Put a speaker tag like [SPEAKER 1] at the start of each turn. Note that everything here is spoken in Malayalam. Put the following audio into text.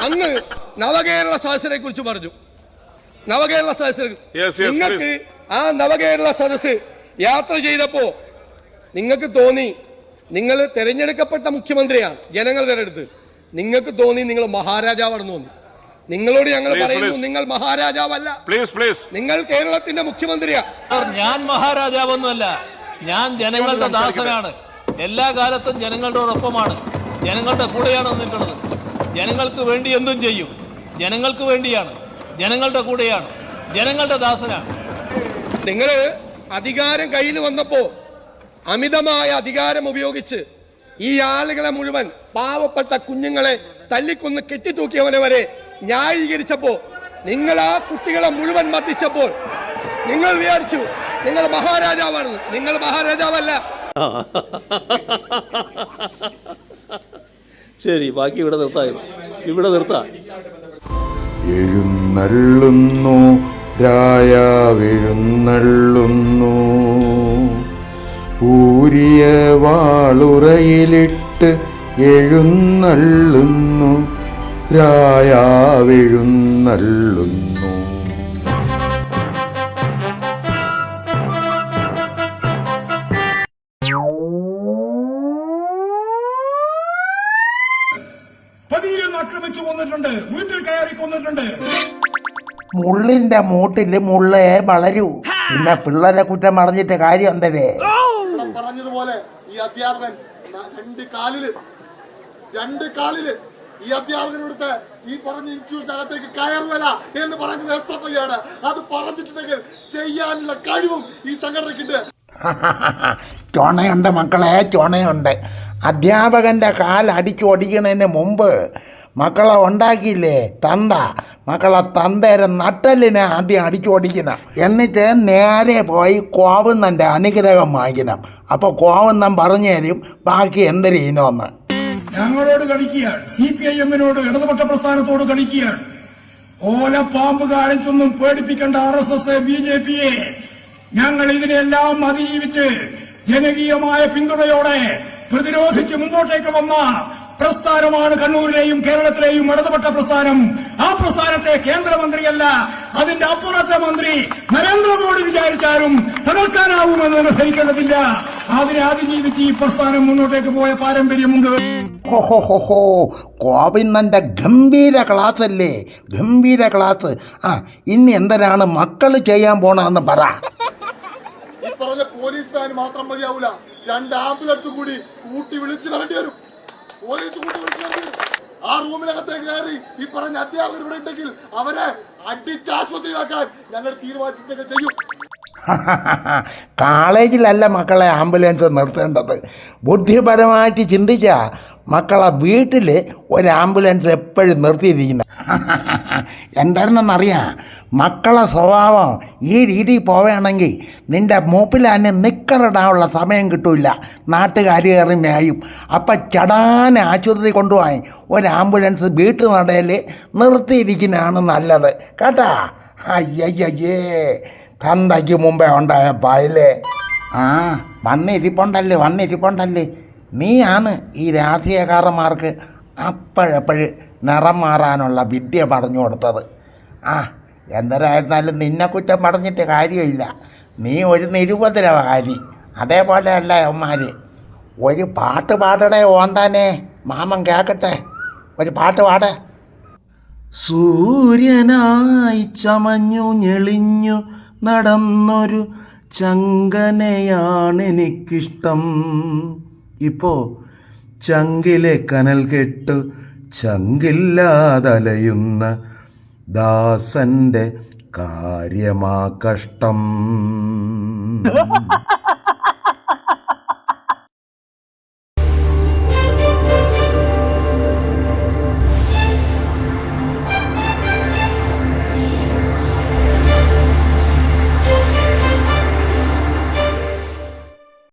[SPEAKER 1] അന്ന് നവകേരള സദസ്സിനെ കുറിച്ച് പറഞ്ഞു. നവകേരള
[SPEAKER 2] സദസ്സ്
[SPEAKER 1] നിങ്ങൾക്ക് ആ നവകേരള സദസ്സ് യാത്ര ചെയ്തപ്പോ നിങ്ങൾക്ക് തോന്നി നിങ്ങൾ തെരഞ്ഞെടുക്കപ്പെട്ട മുഖ്യമന്ത്രിയാണ് ജനങ്ങൾ തെരഞ്ഞെടുത്ത്. നിങ്ങൾക്ക് തോന്നി നിങ്ങൾ മഹാരാജാവാണെന്ന് തോന്നി. നിങ്ങളോട് ഞങ്ങൾ
[SPEAKER 2] Please,
[SPEAKER 1] പറയുന്നു നിങ്ങൾ മഹാരാജാവല്ല.
[SPEAKER 2] പ്ലീസ് പ്ലീസ്
[SPEAKER 1] നിങ്ങൾ കേരളത്തിന്റെ
[SPEAKER 3] മുഖ്യമന്ത്രിയാണ് ഞാൻ മഹാരാജാവൊന്നുമല്ല. ഞാൻ ജനങ്ങളുടെ ദാസനാണ്. എല്ലാ കാലത്തും ജനങ്ങളുടെ ഒപ്പമാണ്. ജനങ്ങളുടെ കൂടെയാണ് നിൽക്കുന്നത്. ജനങ്ങൾക്ക് വേണ്ടി എന്തും ചെയ്യും. ജനങ്ങൾക്ക് വേണ്ടിയാണ്. ജനങ്ങളുടെ കൂടെയാണ്. ജനങ്ങളുടെ ദാസനാണ്.
[SPEAKER 1] നിങ്ങൾ അധികാരം കയ്യിൽ വന്നപ്പോൾ അമിതമായ അധികാരം ഉപയോഗിച്ച് ഈ ആളുകളെ മുഴുവൻ പാവപ്പെട്ട കുഞ്ഞുങ്ങളെ തല്ലിക്കൊന്ന് കെട്ടിത്തൂക്കിയവനെ വരെ ന്യായീകരിച്ചപ്പോ നിങ്ങൾ ആ കുട്ടികളെ മുഴുവൻ മർദ്ദിച്ചപ്പോൾ നിങ്ങൾ വിചാരിച്ചു നിങ്ങൾ മഹാരാജാവാണെന്ന്. നിങ്ങൾ മഹാരാജാവല്ല.
[SPEAKER 3] ശരി ബാക്കി ഇവിടെ നിർത്താം ഇവിടെ നിർത്താം.
[SPEAKER 4] എഴുന്നള്ളുന്നു രായാവെഴുന്നള്ളുന്നു ഊരിയ വാളുറയിലിട്ട് എഴുന്നള്ളുന്നു രായാവെഴുന്നള്ളുന്നു
[SPEAKER 5] ആക്രമിച്ചു കൊന്നിട്ടുണ്ട്. വീട്ടിൽ കയറി കൊന്നിട്ടുണ്ട്.
[SPEAKER 6] മുള്ളിന്റെ മൂട്ടിൽ മുള്ളേ വളരൂ. പിന്നെ പിള്ളേരെ കുറ്റം പറഞ്ഞിട്ട് കാര്യം എന്തേ
[SPEAKER 7] പറഞ്ഞതുപോലെ ഈ അധ്യാപകൻ രണ്ട് കാലിൽ രണ്ട് കാലിൽ ഈ അധ്യാപകൻ ഇവിടുത്തെ ഈ പറഞ്ഞ ഇൻസ്റ്റിറ്റ്യൂഷനകത്തേക്ക് കയറുവല എന്ന് പറയുന്നത് എസ് എഫ് അത് പറഞ്ഞിട്ടുണ്ടെങ്കിൽ ചെയ്യാനുള്ള കഴിവും ഈ സംഘടനയ്ക്കുണ്ട്.
[SPEAKER 6] ചൊണയുണ്ട് മക്കളെ ചൊണയുണ്ട്. അധ്യാപകന്റെ കാൽ അടിച്ചു ഒടിക്കുന്നതിന് മുമ്പ് മക്കളെ ഉണ്ടാക്കിയില്ലേ? തന്ത. മക്കളെ തന്തേരെ നട്ടലിനെ ആദ്യം അടിച്ചു ഓടിക്കണം എന്നിട്ട് നേരെ പോയി കോവുന്നന്റെ അനുഗ്രഹം വാങ്ങിക്കണം. അപ്പോൾ കോവുന്നൻ പറഞ്ഞു തരും ബാക്കി എന്തിരീനോന്ന്
[SPEAKER 5] ഞങ്ങളോട് കളിക്കുകയാണ് സി പി ഐ എമ്മിനോട് ഇടതുപക്ഷ പ്രസ്ഥാനത്തോട് കളിക്കുകയാണ് ഓല പാമ്പ് കാണിച്ചൊന്നും പേടിപ്പിക്കേണ്ട ആർ എസ് എസ് ബി ജെ പിയെ. ഞങ്ങൾ ഇതിനെല്ലാം അതിജീവിച്ച് ജനകീയമായ പിന്തുണയോടെ പ്രതിരോധിച്ച് മുന്നോട്ടേക്ക് വന്ന പ്രസ്ഥാനമാണ് കണ്ണൂരിലെയും കേരളത്തിലെയും ഇടതുപെട്ട പ്രസ്ഥാനം. ആ പ്രസ്ഥാനത്തെ കേന്ദ്രമന്ത്രിയല്ല അതിന്റെ അപ്പുറത്തെ മന്ത്രി നരേന്ദ്രമോദി വിചാരിച്ചാലും തകർക്കാനാവുമെന്ന് നിങ്ങൾ ധരിക്കേണ്ടതില്ല അതിനെ അതിജീവിച്ച് ഈ പ്രസ്ഥാനം മുന്നോട്ടേക്ക് പോയ പാരമ്പര്യമുണ്ട്.
[SPEAKER 6] ഹോ ഹോ ഹോ ഹോ. കോവിന്നന്റെ ഗംഭീര ക്ലാസ് അല്ലേ ഗംഭീര ക്ലാസ്. ആ ഇനി എന്തിനാണ് മക്കൾ ചെയ്യാൻ പോണെന്ന് പറ.
[SPEAKER 7] ഈ പറഞ്ഞ പോലീസുകാർ മാത്രം മതിയാവൂല. രണ്ട് ആംബുലൻസ് കൂടി കൂട്ടി വിളിച്ചു നടത്തി വരും പോലീസ് കൂട്ടി വിളിച്ച് ആ റൂമിനകത്തേക്ക് കയറി ഈ പറഞ്ഞ അധ്യാപകർ ഇവിടെ ഉണ്ടെങ്കിൽ അവരെ അടിച്ച് ആശുപത്രിയിലാക്കാൻ ഞങ്ങൾ തീരുമാനിച്ചിട്ടൊക്കെ ചെയ്യും.
[SPEAKER 6] കോളേജിലല്ല മക്കളെ ആംബുലൻസ് നിർത്തേണ്ടത്. ബുദ്ധിപരമായിട്ട് ചിന്തിച്ച മക്കളെ വീട്ടിൽ ഒരു ആംബുലൻസ് എപ്പോഴും നിർത്തിയിരിക്കുന്നത്. എന്താണെന്നറിയാം. മക്കളെ സ്വഭാവം ഈ രീതി പോവുകയാണെങ്കിൽ നിന്റെ മൂപ്പിലാന് നിക്കറിടാനുള്ള സമയം കിട്ടില്ല. നാട്ടുകാർ കയറി മേയും. അപ്പം ചടാന ആശുപത്രി കൊണ്ടുപോയി. ഒരു ആംബുലൻസ് വീട്ടു നടയിൽ നിർത്തിയിരിക്കുന്നതാണ് നല്ലത്. കേട്ടാ? അയ്യയ്യേ. തന്തയ്ക്ക് മുമ്പേ ഉണ്ടായ പായലേ. ആ വന്നിരിപ്പുണ്ടല്ലേ വന്നിരിപ്പുണ്ടല്ലേ. നീയാണ് ഈ രാഷ്ട്രീയക്കാരന്മാർക്ക് അപ്പോഴപ്പോഴ് നിറം മാറാനുള്ള വിദ്യ പറഞ്ഞു കൊടുത്തത്. ആ എന്തരായിരുന്നാലും നിന്നെ കുറ്റം പറഞ്ഞിട്ട് കാര്യമില്ല. നീ ഒരു നിരുപദ്രവകാരി അതേപോലെ അല്ല അവന്മാർ ഒരു പാട്ട് പാടടേ ഓന്താനെ. മാമൻ കേൾക്കട്ടെ. ഒരു പാട്ട് പാടേ. സൂര്യനായി ചമഞ്ഞു ഞെളിഞ്ഞു നടന്നൊരു ചങ്കനെയാണെനിക്കിഷ്ടം ഇപ്പോൾ ചങ്കിലെ കനൽ കെട്ടു ചങ്കില്ലാതലയുന്ന ദാസന്റെ കാര്യമാ കഷ്ടം.